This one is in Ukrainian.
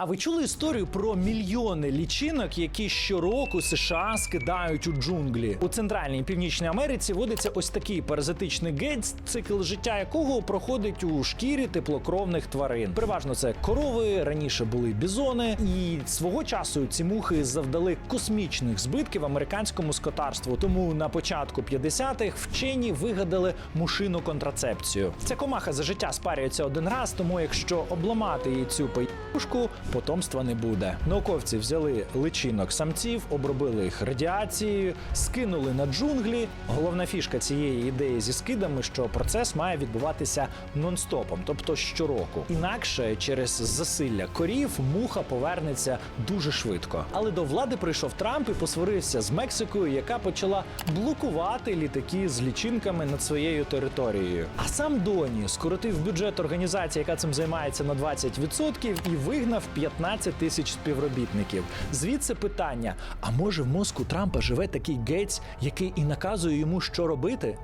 А ви чули історію про мільйони лічинок, які щороку США скидають у джунглі? У центральній і північній Америці водиться ось такий паразитичний гець, цикл життя якого проходить у шкірі теплокровних тварин. Переважно це корови, раніше були бізони, і свого часу ці мухи завдали космічних збитків американському скотарству. Тому на початку 50-х вчені вигадали мушину контрацепцію. Ця комаха за життя спарюється один раз, тому якщо обламати їй цю паюшку, потомства не буде. Науковці взяли личинок самців, обробили їх радіацією, скинули на джунглі. Головна фішка цієї ідеї зі скидами, що процес має відбуватися нон-стопом, тобто щороку. Інакше через засилля корів муха повернеться дуже швидко. Але до влади прийшов Трамп і посварився з Мексикою, яка почала блокувати літаки з лічинками над своєю територією. А сам Доні скоротив бюджет організації, яка цим займається на 20% і вигнав 15 тисяч співробітників. Звідси питання: а може в мозку Трампа живе такий гець, який і наказує йому, що робити?